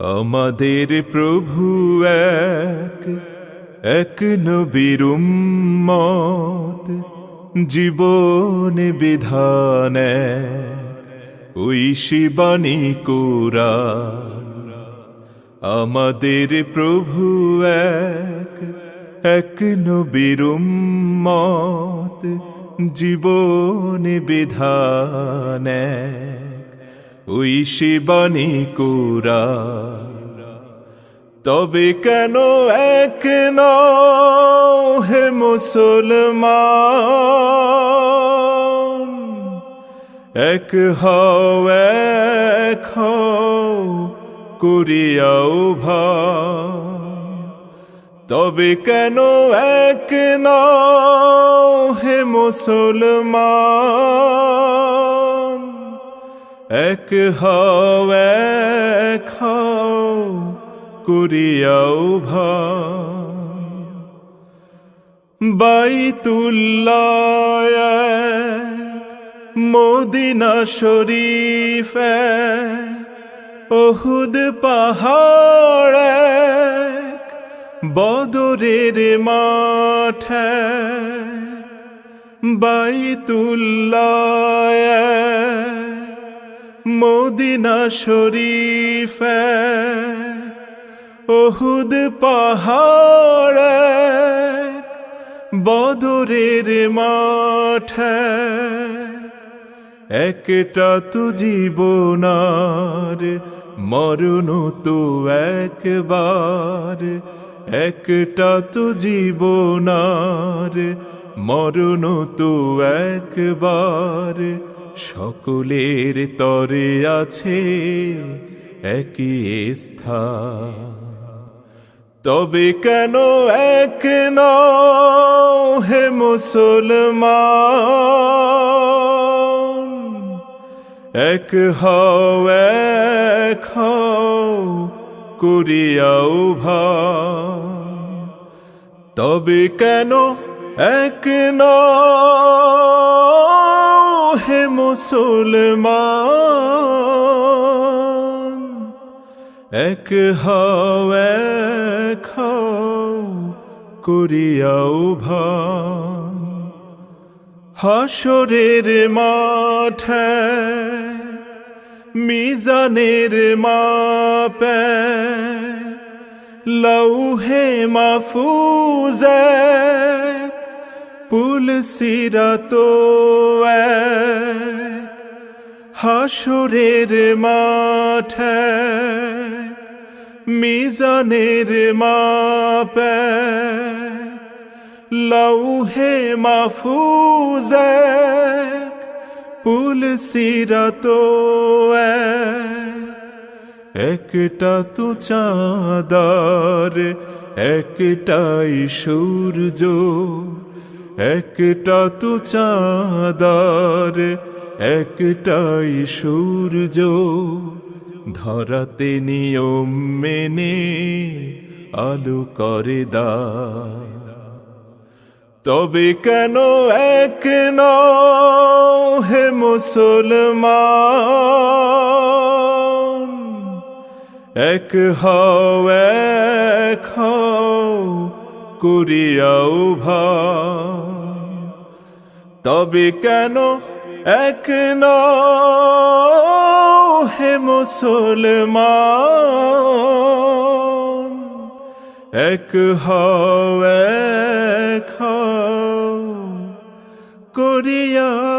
আমাদের প্রভু এক এক নবীর মত জীবন বিধান ওই শিবানী কোরআন, আমাদের প্রভু এক এক নবীর মত জীবন বিধান ওই শিবানী কোরআন তবে কেন এক হে মুসলমান? এক হও এক হও করিয়াও তবে কেন এক হে মুসলমান? এক হও এক হও করিয়াও ভাই। বাইতুল্লাহ মদিনা শরীফ ওহুদ পাহাড় বদরের মাঠ বাইতুল্লাহ মদিনা শরীফ ওহুদ পাহাড়, বদরের মাঠ। একটা তো জীবনার মরণ তো একবার, একটা তো জীবনার মরণ তো একবার। সকলের তরে আছে একই স্থান। তবে কেন এক হে মুসলমান? এক হও এক হও তবে কেন এক হে মুসলমান। এক হও এক হও করিয়াও ভাই হাসরের মাঠে মিজানের মাপে লৌহে মাফুজে পুল সিরাত হাসরের মাঠে, মিজানের মাপে। লৌহে মাফুজে পুল সিরাত একটা তো চাঁদার, একটাই সূর্য একটা তো চাঁদার একটাই সূর্য। ধরাতে নিয়ম মেনে আলো করে দা। তবে কেন এক হে মুসলমান? এক হও এক হও করিয়াও ভাই তবে কেন এক ন হে মুসলমান? এক হও এক হও করিয়াও ভাই